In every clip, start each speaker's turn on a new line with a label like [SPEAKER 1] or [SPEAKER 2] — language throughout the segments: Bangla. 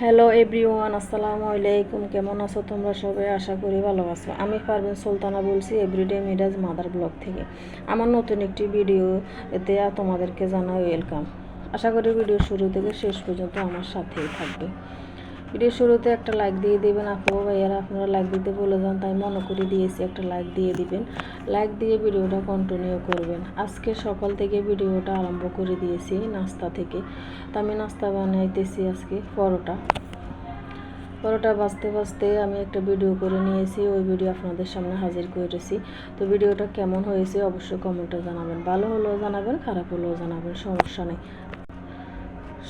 [SPEAKER 1] হ্যালো এভরিওয়ান আসসালামু আলাইকুম। কেমন আছো তোমরা সবাই? আশা করি ভালো আছো। আমি পারভিন সুলতানা বলছি এভরিডে মিরাজ মাদার ব্লগ থেকে। আমার নতুন একটি ভিডিও এতে তোমাদেরকে জানাই ওয়েলকাম আশা করি ভিডিও শুরু থেকে শেষ পর্যন্ত আমার সাথেই থাকবে। ভিডিও শুরুতে একটা লাইক দিয়ে দিবেন। আপু, ভাইয়ারা, আপনারা লাইক দিতে বলে যান, তাই মনে করে দিয়েছি একটা লাইক দিয়ে দিবেন। লাইক দিয়ে ভিডিওটা কন্টিনিউ করবেন। আজকে সকাল থেকে ভিডিওটা আরম্ভ করে দিয়েছি নাস্তা থেকে। তো আমি নাস্তা বানাইতেছি আজকে পরোটা। পরোটা বাঁচতে বাজতে আমি একটা ভিডিও করে নিয়েছি, ওই ভিডিও আপনাদের সামনে হাজির করেছি। তো ভিডিওটা কেমন হয়েছে অবশ্যই কমেন্টে জানাবেন। ভালো হলেও জানাবেন, খারাপ হলেও জানাবেন, সমস্যা নেই।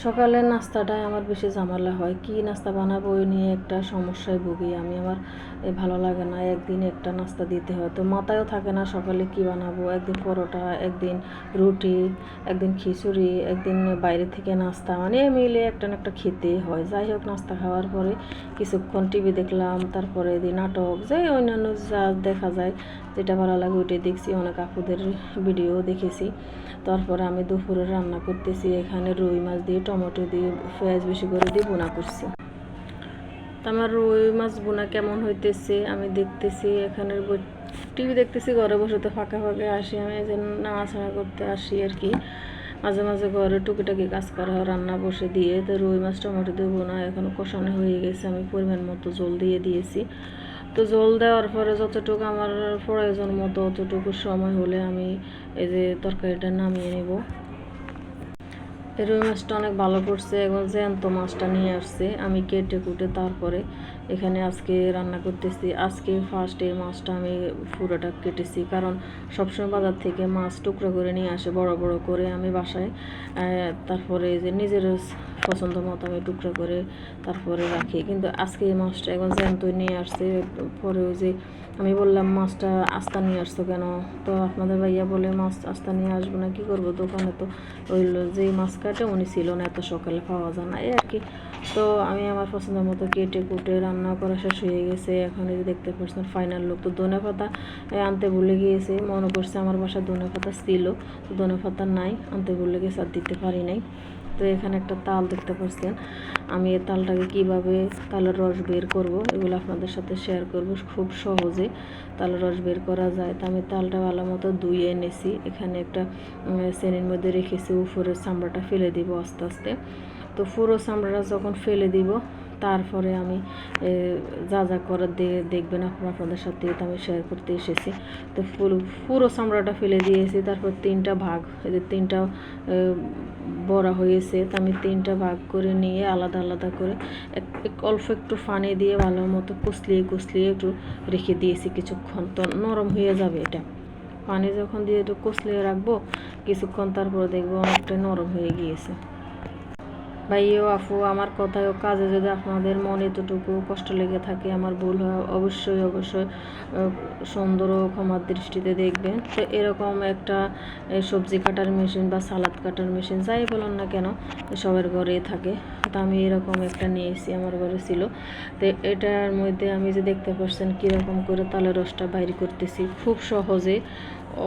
[SPEAKER 1] সকালের নাস্তাটাই আমার বেশি ঝামেলা হয়। কি নাস্তা বানাবো ওই নিয়ে একটা সমস্যায় ভুগি আমি। আমার ভালো লাগে না, একদিন একটা নাস্তা দিতে হয়। তো মাথায়ও থাকে না সকালে কি বানাবো? একদিন পরোটা, একদিন রুটি, একদিন খিচুড়ি, একদিন বাইরে থেকে নাস্তা। মানে মিলে একটা না একটা খেতে হয়। যাই হোক, নাস্তা খাওয়ার পরে কিছুক্ষণ টিভি দেখলাম, তারপরে এদিন নাটক, যে অন্যান্য যা দেখা যায় যেটা ভালো লাগে ওইটাই দেখছি, অনেক আপুদের ভিডিও দেখেছি। তারপরে আমি দুপুরে রান্না করতেছি, এখানে রুই মাছ দিয়ে, টমেটো দিয়ে, পেঁয়াজ বেশি করে দিয়ে বোনা করছি। তো আমার রুই মাছ বোনা কেমন হইতেছে, আমি দেখতেছি, এখানে টিভি দেখতেছি, ঘরে বসে তো ফাঁকা ফাঁকা আসি, আমি এই যে নাড়াচাড়া করতে আসি আর কি। মাঝে মাঝে ঘরে টুকিটাকি কাজ করা হয়, রান্না বসে দিয়ে, তো রুই মাছ, টমেটো দিয়ে বোনা এখন কষানো হয়ে গেছে, আমি পরিমাণ মতো জল দিয়ে দিয়েছি। তো জল দেওয়ার পরে যতটুকু আমার প্রয়োজন মতো অতটুকু সময় হলে আমি এই যে তরকারিটা নামিয়ে নেব। রুই মাছটা অনেক ভালো করছে এবং জ্যান্ত মাছটা নিয়ে আসছে, আমি কেটে কুটে তারপরে এখানে আজকে রান্না করতেছি। আজকে ফার্স্ট এই মাছটা আমি পুরোটা কেটেছি, কারণ সবসময় বাজার থেকে মাছ টুকরো করে নিয়ে আসে, বড় বড় করে আমি বাসায় তারপরে যে নিজের পছন্দ মতো আমি টুকরো করে তারপরে রাখি। কিন্তু আজকে এই মাছটা এখন জ্যান্ত নিয়ে আসছে, পরে ওই যে আমি বললাম, মাছটা আস্তা নিয়ে আসতো কেন? তো আপনাদের ভাইয়া বলে, মাছ আস্তা নিয়ে আসব না, কী করব দোকানে? তো ওই যেই মাছ কাটে উনি ছিল না এত সকালে পাওয়া যায় না এই আর কি। তো আমি আমার পছন্দের মতো কেটে কুটে রান্না করা শেষ হয়ে গেছে। এখন এই যে দেখতে পাচ্ছেন ফাইনাল লোক তো ধনে পাতা আনতে ভুলে গিয়েছে, মনে করছে আমার বাসায় ধনে পাতা ছিল, তো ধনে পাতা নাই, আনতে ভুলে গেছে আর দিতে পারি নাই। তো এখানে একটা তাল দেখতে পাচ্ছেন আমি এই তালটাকে কীভাবে তালের রস বের করব, এগুলো আপনাদের সাথে শেয়ার করব। খুব সহজে তালের রস বের করা যায়। তো আমি তালটা ভালো মতো ধুয়ে এনেছি এখানে একটা শ্রেণির মধ্যে রেখেছি, উপরের চামড়াটা ফেলে দিব আস্তে আস্তে। তো পুরো চামড়াটা যখন ফেলে দিব তারপরে আমি যা যা করার দিয়ে দেখবেন আপনার আপনাদের সাথে আমি শেয়ার করতে এসেছি। তো পুরো পুরো চামড়াটা ফেলে দিয়েছি, তারপর তিনটা ভাগ এদের তিনটা বড়া হয়েছে, তো আমি তিনটা ভাগ করে নিয়ে আলাদা আলাদা করে এক অল্প একটু ফানি দিয়ে ভালো মতো কুচলিয়ে কুচলিয়ে একটু রেখে দিয়েছি কিছুক্ষণ। তো নরম হয়ে যাবে এটা। পানি যখন দিয়ে একটু কুচলিয়ে রাখব, কিছুক্ষণ তারপর দেখব অনেকটা নরম হয়ে গিয়েছে। ভাইও আফু আমার কথায় কাজে যদি আপনাদের মনে এতটুকু কষ্ট লেগে থাকে, আমার ভুল হয়, অবশ্যই অবশ্যই সুন্দর ও ক্ষমার দৃষ্টিতে দেখবেন। তো এরকম একটা সবজি কাটার মেশিন বা সালাদ কাটার মেশিন, যাই বলুন না কেন সবার ঘরেই থাকে। তো আমি এরকম একটা নিয়েছি আমার ঘরে ছিল। তো এটার মধ্যে আমি যে দেখতে পাচ্ছেন কীরকম করে তালের রসটা বাইর করতেছি, খুব সহজে,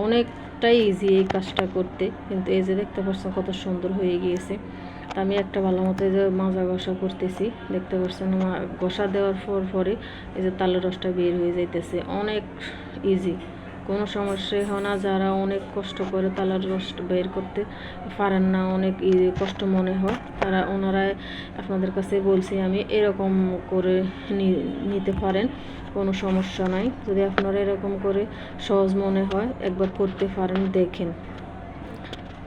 [SPEAKER 1] অনেকটাই ইজি এই কাজটা করতে। কিন্তু এই যে দেখতে পাচ্ছেন কত সুন্দর হয়ে গিয়েছে। আমি একটা ভালো মতো এই যে মাজা ঘষা করতেছি, দেখতে পাচ্ছেন ঘষা দেওয়ার পর পরে এই যে তালের রসটা বের হয়ে যাইতেছে, অনেক ইজি কোনো সমস্যাই হয় না, যারা অনেক কষ্ট করে তালার রস বের করতে পারেন না, অনেক কষ্ট মনে হয়, তারা ওনারাই আপনাদের কাছে বলছি আমি এরকম করে নিতে পারেন, কোনো সমস্যা নাই। যদি আপনারা এরকম করে সহজ মনে হয়, একবার করতে পারেন, দেখেন।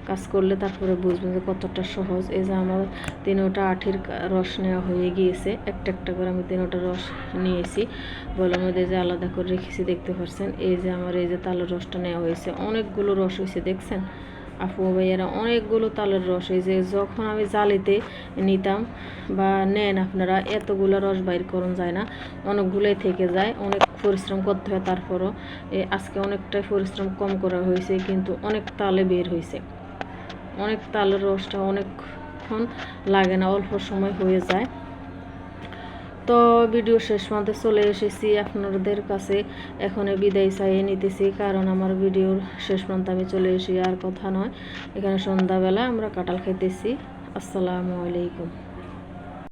[SPEAKER 1] কাজ করলে তারপরে বুঝবেন যে কতটা সহজ। এই যে আমার তিনোটা আঠির রস নেওয়া হয়ে গিয়েছে, একটা একটা করে আমি তিনোটা রস নিয়েছি। বলার মধ্যে যে আলাদা করে রেখেছি, দেখতে পাচ্ছেন এই যে আমার এই যে তালের রসটা নেওয়া হয়েছে, অনেকগুলো রস হয়েছে, দেখছেন? আপু, ভাইয়ারা, অনেকগুলো তালের রস। এই যে যখন আমি জালিতে নিতাম বা নেন আপনারা, এতগুলো রস বাইর করুন যায় না, অনেকগুলোই থেকে যায়, অনেক পরিশ্রম করতে হয়। তারপরও আজকে অনেকটাই পরিশ্রম কম করা হয়েছে, কিন্তু অনেক তালে বের হয়েছে। অনেক তালের রসটা অনেকক্ষণ লাগে না, অল্প সময় হয়ে যায়। তো ভিডিও শেষ মধ্যে চলে এসেছি আপনাদের কাছে। এখন বিদায় চাইয়ে নিতেছি, কারণ আমার ভিডিওর শেষ মধ্যে আমি চলে এসি আর কথা নয়। এখানে সন্ধ্যাবেলা আমরা কাঁঠাল খাইতেছি। আসসালামু আলাইকুম।